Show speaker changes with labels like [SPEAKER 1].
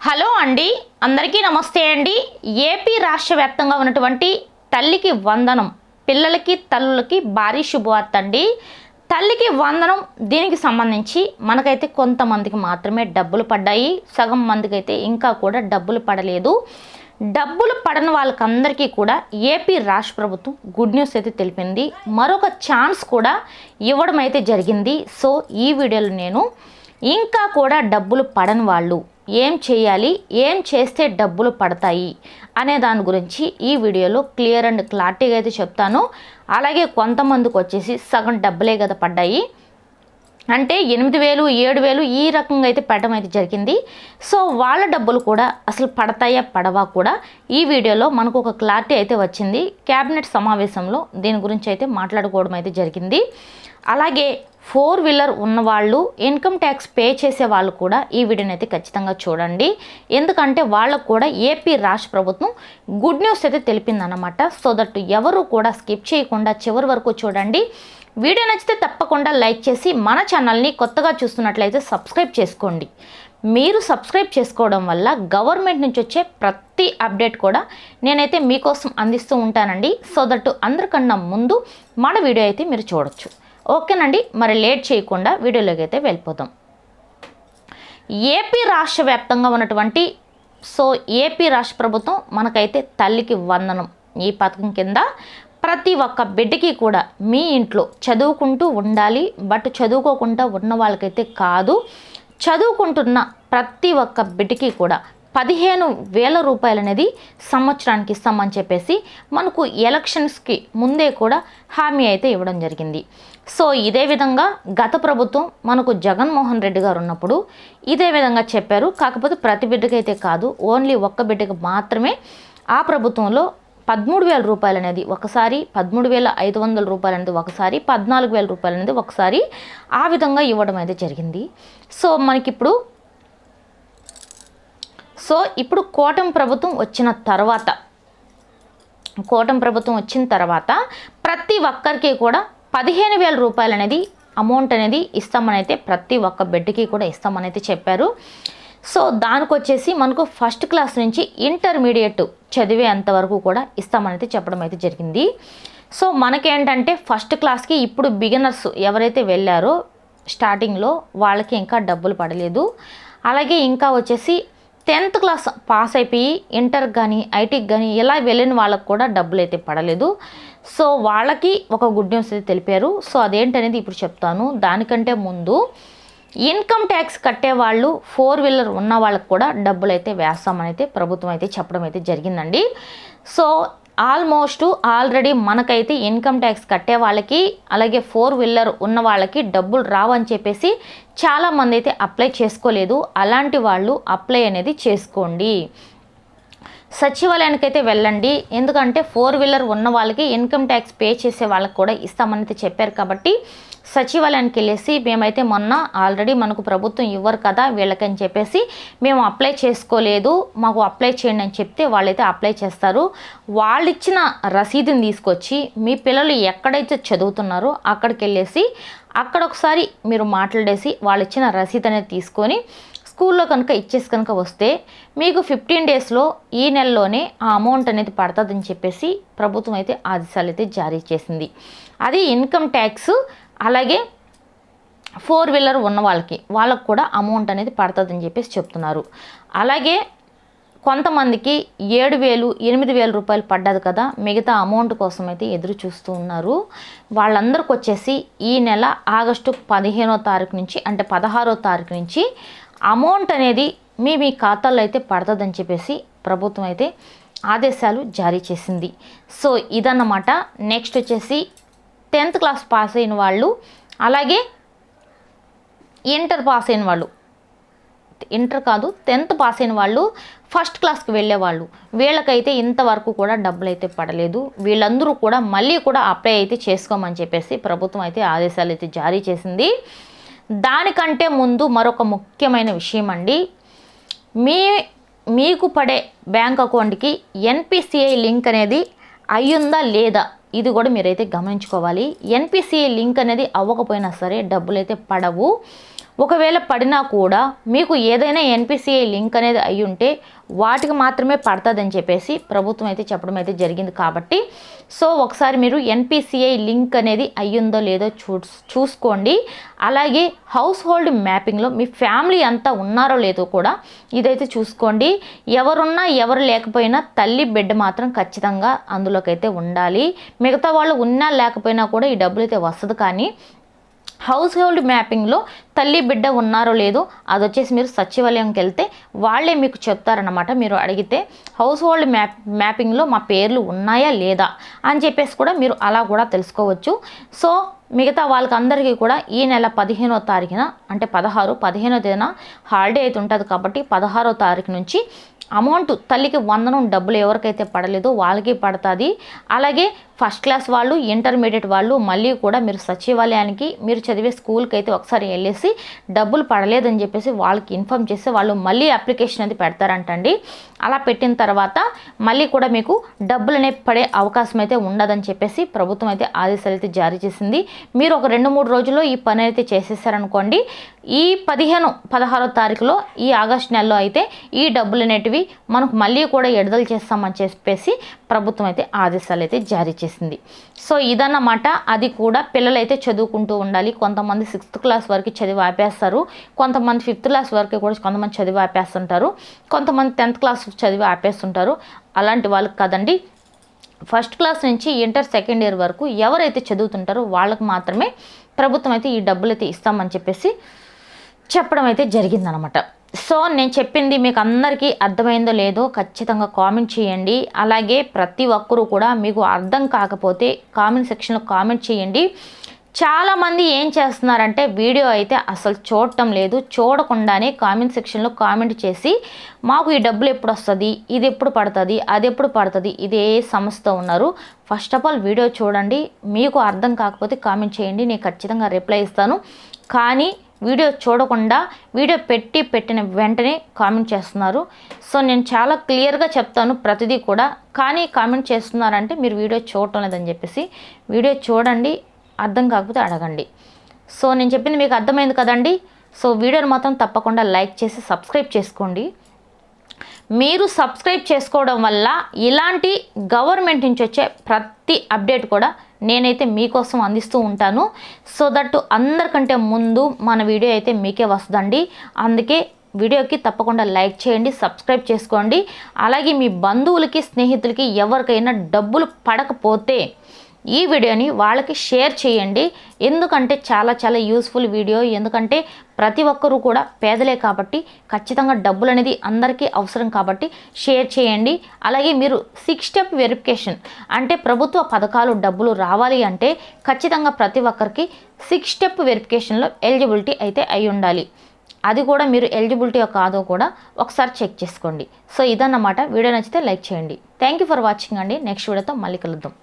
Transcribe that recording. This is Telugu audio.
[SPEAKER 1] హలో అండి. అందరికీ నమస్తే అండి. ఏపీ రాష్ట్ర వ్యాప్తంగా ఉన్నటువంటి తల్లికి వందనం పిల్లలకి తల్లులకి భారీ శుభవార్త అండి. తల్లికి వందనం దీనికి సంబంధించి మనకైతే కొంతమందికి మాత్రమే డబ్బులు పడ్డాయి. సగం మందికి అయితే ఇంకా కూడా డబ్బులు పడలేదు. డబ్బులు పడని వాళ్ళకందరికీ కూడా ఏపీ రాష్ట్ర ప్రభుత్వం గుడ్ న్యూస్ అయితే తెలిపింది. మరొక ఛాన్స్ కూడా ఇవ్వడం అయితే జరిగింది. సో ఈ వీడియోలో నేను ఇంకా కూడా డబ్బులు పడని వాళ్ళు ఏం చేయాలి? ఏం చేస్తే డబ్బులు పడతాయి? అనే దాని గురించి ఈ వీడియోలో క్లియర్ అండ్ క్లారిటీగా అయితే చెప్తాను. అలాగే కొంతమందికి వచ్చేసి సగం డబ్బులే కదా పడ్డాయి. అంటే ఎనిమిది వేలు ఏడు వేలు ఈ రకంగా అయితే పెట్టడం అయితే జరిగింది. సో వాళ్ళ డబ్బులు కూడా అసలు పడతాయా పడవా కూడా ఈ వీడియోలో మనకు ఒక క్లారిటీ అయితే వచ్చింది. క్యాబినెట్ సమావేశంలో దీని గురించి అయితే మాట్లాడుకోవడం అయితే జరిగింది. అలాగే ఫోర్ వీలర్ ఉన్నవాళ్ళు ఇన్కమ్ ట్యాక్స్ పే చేసే వాళ్ళు కూడా ఈ వీడియోని అయితే ఖచ్చితంగా చూడండి. ఎందుకంటే వాళ్ళకు కూడా ఏపీ రాష్ట్ర ప్రభుత్వం గుడ్ న్యూస్ అయితే తెలిపిందనమాట సో దట్ ఎవరు కూడా స్కిప్ చేయకుండా చివరి వరకు చూడండి. వీడియో నచ్చితే తప్పకుండా లైక్ చేసి మన ఛానల్ని కొత్తగా చూస్తున్నట్లయితే సబ్స్క్రైబ్ చేసుకోండి. మీరు సబ్స్క్రైబ్ చేసుకోవడం వల్ల గవర్నమెంట్ నుంచి వచ్చే ప్రతి అప్డేట్ కూడా నేనైతే మీకోసం అందిస్తూ ఉంటానండి. సో దట్ అందరికన్నా ముందు మన వీడియో అయితే మీరు చూడొచ్చు. ఓకేనండి మరి లేట్ చేయకుండా వీడియోలోకి అయితే వెళ్ళిపోదాం. ఏపీ రాష్ట్ర వ్యాప్తంగా ఉన్నటువంటి సో ఏపీ రాష్ట్ర ప్రభుత్వం మనకైతే తల్లికి వందనం ఈ పథకం కింద. ప్రతి ఒక్క బిడ్డకి కూడా మీ ఇంట్లో చదువుకుంటూ ఉండాలి బట్ చదువుకోకుండా ఉన్న వాళ్ళకైతే కాదు. చదువుకుంటున్న ప్రతి ఒక్క బిడ్డకి కూడా పదిహేను వేల రూపాయలు అనేది సంవత్సరానికి ఇస్తామని చెప్పేసి మనకు ఎలక్షన్స్కి ముందే కూడా హామీ అయితే ఇవ్వడం జరిగింది. సో ఇదే విధంగా గత ప్రభుత్వం మనకు జగన్మోహన్ రెడ్డి గారు ఉన్నప్పుడు ఇదే విధంగా చెప్పారు. కాకపోతే ప్రతి బిడ్డకైతే కాదు ఓన్లీ ఒక్క బిడ్డకి మాత్రమే ఆ ప్రభుత్వంలో పదమూడు వేల రూపాయలు అనేది ఒకసారి పదమూడు వేల ఐదు వందల రూపాయలు అనేది ఒకసారి పద్నాలుగు వేల రూపాయలు అనేది ఒకసారి ఆ విధంగా ఇవ్వడం అయితే జరిగింది. సో మనకిప్పుడు సో ఇప్పుడు కోటం ప్రభుత్వం వచ్చిన తర్వాత కోటం ప్రభుత్వం వచ్చిన తర్వాత ప్రతి ఒక్కరికి కూడా పదిహేను వేల రూపాయలు అనేది అమౌంట్ అనేది ఇస్తామని అయితే ప్రతి ఒక్క బెడ్కి కూడా ఇస్తామనైతే చెప్పారు. సో దానికి వచ్చేసి మనకు ఫస్ట్ క్లాస్ నుంచి ఇంటర్మీడియట్ చదివేంత వరకు కూడా ఇస్తామని అయితే చెప్పడం అయితే జరిగింది. సో మనకేంటంటే ఫస్ట్ క్లాస్కి ఇప్పుడు బిగినర్స్ ఎవరైతే వెళ్ళారో స్టార్టింగ్లో వాళ్ళకి ఇంకా డబ్బులు పడలేదు. అలాగే ఇంకా వచ్చేసి టెన్త్ క్లాస్ పాస్ అయిపోయి ఇంటర్ కానీ ఐటీకి కానీ ఇలా వెళ్ళిన వాళ్ళకు కూడా డబ్బులు అయితే పడలేదు. సో వాళ్ళకి ఒక గుడ్ న్యూస్ అయితే తెలిపారు. సో అదేంటనేది ఇప్పుడు చెప్తాను. దానికంటే ముందు ఇన్కమ్ ట్యాక్స్ కట్టే వాళ్ళు ఫోర్ వీలర్ ఉన్న వాళ్ళకి కూడా డబ్బులు అయితే వేస్తామని అయితే ప్రభుత్వం అయితే చెప్పడం అయితే జరిగిందండి. సో ఆల్మోస్ట్ ఆల్రెడీ మనకైతే ఇన్కమ్ ట్యాక్స్ కట్టే వాళ్ళకి అలాగే ఫోర్ వీలర్ ఉన్న వాళ్ళకి డబ్బులు రావని చెప్పేసి చాలామంది అయితే అప్లై చేసుకోలేదు. అలాంటి వాళ్ళు అప్లై అనేది చేసుకోండి. సచివాలయానికి అయితే వెళ్ళండి. ఎందుకంటే ఫోర్ వీలర్ ఉన్న వాళ్ళకి ఇన్కమ్ ట్యాక్స్ పే చేసే వాళ్ళకి కూడా ఇస్తామని చెప్పారు కాబట్టి సచివాలయానికి వెళ్ళేసి మేమైతే మొన్న ఆల్రెడీ మనకు ప్రభుత్వం ఇవ్వరు కదా వీళ్ళకని చెప్పేసి మేము అప్లై చేసుకోలేదు. మాకు అప్లై చేయండి అని చెప్తే వాళ్ళైతే అప్లై చేస్తారు. వాళ్ళు ఇచ్చిన రసీదుని తీసుకొచ్చి మీ పిల్లలు ఎక్కడైతే చదువుతున్నారో అక్కడికి వెళ్ళేసి అక్కడ ఒకసారి మీరు మాట్లాడేసి వాళ్ళు ఇచ్చిన రసీదు అనేది తీసుకొని స్కూల్లో కనుక ఇచ్చేసి కనుక వస్తే మీకు ఫిఫ్టీన్ డేస్లో ఈ నెలలోనే ఆ అమౌంట్ అనేది పడుతుందని చెప్పేసి ప్రభుత్వం అయితే ఆదేశాలు అయితే జారీ చేసింది. అది ఇన్కమ్ ట్యాక్స్ అలాగే ఫోర్ వీలర్ ఉన్న వాళ్ళకి వాళ్ళకు కూడా అమౌంట్ అనేది పడుతుందని చెప్పేసి చెప్తున్నారు. అలాగే కొంతమందికి ఏడు వేలు ఎనిమిది వేల రూపాయలు పడ్డది కదా మిగతా అమౌంట్ కోసం అయితే ఎదురు చూస్తూ ఉన్నారు. వాళ్ళందరికి వచ్చేసి ఈ నెల ఆగస్టు పదిహేనో తారీఖు నుంచి అంటే పదహారో తారీఖు నుంచి అమౌంట్ అనేది మీ మీ ఖాతాల్లో అయితే పడుతుందని చెప్పేసి ప్రభుత్వం అయితే ఆదేశాలు జారీ చేసింది. సో ఇదన్నమాట. నెక్స్ట్ వచ్చేసి టెన్త్ క్లాస్ పాస్ అయిన వాళ్ళు అలాగే ఇంటర్ పాస్ అయిన వాళ్ళు ఇంటర్ కాదు టెన్త్ పాస్ అయిన వాళ్ళు ఫస్ట్ క్లాస్కి వెళ్ళేవాళ్ళు వీళ్ళకైతే ఇంతవరకు కూడా డబ్బులు అయితే పడలేదు. వీళ్ళందరూ కూడా మళ్ళీ కూడా అప్లై అయితే చేసుకోమని చెప్పేసి ప్రభుత్వం అయితే ఆదేశాలు అయితే జారీ చేసింది. దానికంటే ముందు మరొక ముఖ్యమైన విషయం అండి మీ మీకు పడే బ్యాంక్ అకౌంట్కి ఎన్పిసిఐ లింక్ అనేది అయ్యుందా లేదా ఇది కూడా మీరైతే గమనించుకోవాలి. ఎన్పిసిఐ లింక్ అనేది అవ్వకపోయినా సరే డబ్బులు అయితే పడవు. ఒకవేళ పడినా కూడా మీకు ఏదైనా ఎన్పిసిఐ లింక్ అనేది అయి ఉంటే వాటికి మాత్రమే పడుతుందని చెప్పేసి ప్రభుత్వం అయితే చెప్పడం అయితే జరిగింది కాబట్టి సో ఒకసారి మీరు ఎన్పిసిఐ లింక్ అనేది అయ్యిందో లేదో చూ చూసుకోండి. అలాగే హౌస్ హోల్డ్ మ్యాపింగ్లో మీ ఫ్యామిలీ అంతా ఉన్నారో లేదో కూడా ఇదైతే చూసుకోండి. ఎవరున్నా ఎవరు లేకపోయినా తల్లి బిడ్డ మాత్రం ఖచ్చితంగా అందులోకైతే ఉండాలి. మిగతా వాళ్ళు ఉన్నా లేకపోయినా కూడా ఈ డబ్బులు అయితే వస్తుంది కానీ హౌస్ హోల్డ్ మ్యాపింగ్లో తల్లి బిడ్డ ఉన్నారో లేదో అది వచ్చేసి మీరు సచివాలయంకి వెళ్తే వాళ్ళే మీకు చెప్తారనమాట మీరు అడిగితే హౌస్ హోల్డ్ మ్యాప్ మ్యాపింగ్లో మా పేర్లు ఉన్నాయా లేదా అని చెప్పేసి కూడా మీరు అలా కూడా తెలుసుకోవచ్చు. సో మిగతా వాళ్ళకి అందరికీ కూడా ఈ నెల పదిహేనో తారీఖున అంటే పదహారు పదిహేనో తేదీన హాలిడే అయితే ఉంటుంది కాబట్టి పదహారో తారీఖు నుంచి అమౌంట్ తల్లికి వందనం డబ్బులు ఎవరికైతే పడలేదో వాళ్ళకి పడుతుంది. అలాగే ఫస్ట్ క్లాస్ వాళ్ళు ఇంటర్మీడియట్ వాళ్ళు మళ్ళీ కూడా మీరు సచివాలయానికి మీరు చదివే స్కూల్కి అయితే ఒకసారి వెళ్ళేసి డబ్బులు పడలేదని చెప్పేసి వాళ్ళకి ఇన్ఫామ్ చేస్తే వాళ్ళు మళ్ళీ అప్లికేషన్ అది పెడతారంటండి. అలా పెట్టిన తర్వాత మళ్ళీ కూడా మీకు డబ్బులు అనేవి పడే అవకాశం అయితే ఉండదని చెప్పేసి ప్రభుత్వం అయితే ఆదేశాలు అయితే జారీ చేసింది. మీరు ఒక రెండు మూడు రోజుల్లో ఈ పని అయితే చేసేసారనుకోండి ఈ పదిహేను పదహారో తారీఖులో ఈ ఆగస్ట్ నెలలో అయితే ఈ డబ్బులు అనేటివి మనకు మళ్ళీ కూడా విడుదల చేస్తామని చెప్పేసి ప్రభుత్వం అయితే ఆదేశాలు అయితే జారీ చేసింది. సో ఇదన్నమాట. అది కూడా పిల్లలైతే చదువుకుంటూ ఉండాలి. కొంతమంది సిక్స్త్ క్లాస్ వరకు చదివి ఆపేస్తారు. కొంతమంది ఫిఫ్త్ క్లాస్ వరకు కూడా కొంతమంది చదివి ఆపేస్తుంటారు. కొంతమంది టెన్త్ క్లాస్ చదివి ఆపేస్తుంటారు. అలాంటి వాళ్ళకి కదండి. ఫస్ట్ క్లాస్ నుంచి ఇంటర్ సెకండ్ ఇయర్ వరకు ఎవరైతే చదువుతుంటారో వాళ్ళకి మాత్రమే ప్రభుత్వం అయితే ఈ డబ్బులు అయితే ఇస్తామని చెప్పేసి చెప్పడం అయితే జరిగిందనమాట. సో నేను చెప్పింది మీకు అందరికీ అర్థమైందో లేదో ఖచ్చితంగా కామెంట్ చేయండి. అలాగే ప్రతి ఒక్కరూ కూడా మీకు అర్థం కాకపోతే కామెంట్ సెక్షన్లో కామెంట్ చేయండి. చాలామంది ఏం చేస్తున్నారంటే వీడియో అయితే అసలు చూడటం లేదు. చూడకుండానే కామెంట్ సెక్షన్లో కామెంట్ చేసి మాకు ఈ డబ్బులు ఎప్పుడు వస్తుంది ఇది ఎప్పుడు పడుతుంది అది ఎప్పుడు పడుతుంది ఇదే సమస్యతో ఉన్నారు. ఫస్ట్ ఆఫ్ ఆల్ వీడియో చూడండి. మీకు అర్థం కాకపోతే కామెంట్ చేయండి. నేను ఖచ్చితంగా రిప్లై ఇస్తాను. కానీ వీడియో చూడకుండా వీడియో పెట్టి పెట్టిన వెంటనే కామెంట్ చేస్తున్నారు. సో నేను చాలా క్లియర్గా చెప్తాను ప్రతిదీ కూడా. కానీ కామెంట్ చేస్తున్నారంటే మీరు వీడియో చూడటం లేదని చెప్పేసి వీడియో చూడండి అర్థం కాకపోతే అడగండి. సో నేను చెప్పింది మీకు అర్థమైంది కదండి. సో వీడియోని మాత్రం తప్పకుండా లైక్ చేసి సబ్స్క్రైబ్ చేసుకోండి. మీరు సబ్స్క్రైబ్ చేసుకోవడం వల్ల ఇలాంటి గవర్నమెంట్ నుంచి వచ్చే ప్రతి అప్డేట్ కూడా నేనైతే మీకోసం అందిస్తూ ఉంటాను. సో దట్ అందరికంటే ముందు మన వీడియో అయితే మీకే వస్తుందండి. అందుకే వీడియోకి తప్పకుండా లైక్ చేయండి సబ్స్క్రైబ్ చేసుకోండి. అలాగే మీ బంధువులకి స్నేహితులకి ఎవరికైనా డబ్బులు పడకపోతే ఈ వీడియోని వాళ్ళకి షేర్ చేయండి. ఎందుకంటే చాలా చాలా యూస్ఫుల్ వీడియో ఎందుకంటే ప్రతి ఒక్కరూ కూడా పేదలే కాబట్టి ఖచ్చితంగా డబ్బులు అనేది అందరికీ అవసరం కాబట్టి షేర్ చేయండి. అలాగే మీరు సిక్స్ స్టెప్ వెరిఫికేషన్ అంటే ప్రభుత్వ పథకాలు డబ్బులు రావాలి అంటే ఖచ్చితంగా ప్రతి ఒక్కరికి సిక్స్ స్టెప్ వెరిఫికేషన్లో ఎలిజిబిలిటీ అయితే అయి ఉండాలి. అది కూడా మీరు ఎలిజిబిలిటీ కాదో కూడా ఒకసారి చెక్ చేసుకోండి. సో ఇదన్నమాట. వీడియో నచ్చితే లైక్ చేయండి. థ్యాంక్ యూ ఫర్ వాచింగ్ అండి. నెక్స్ట్ వీడియోతో మళ్ళీ కలుద్దాం.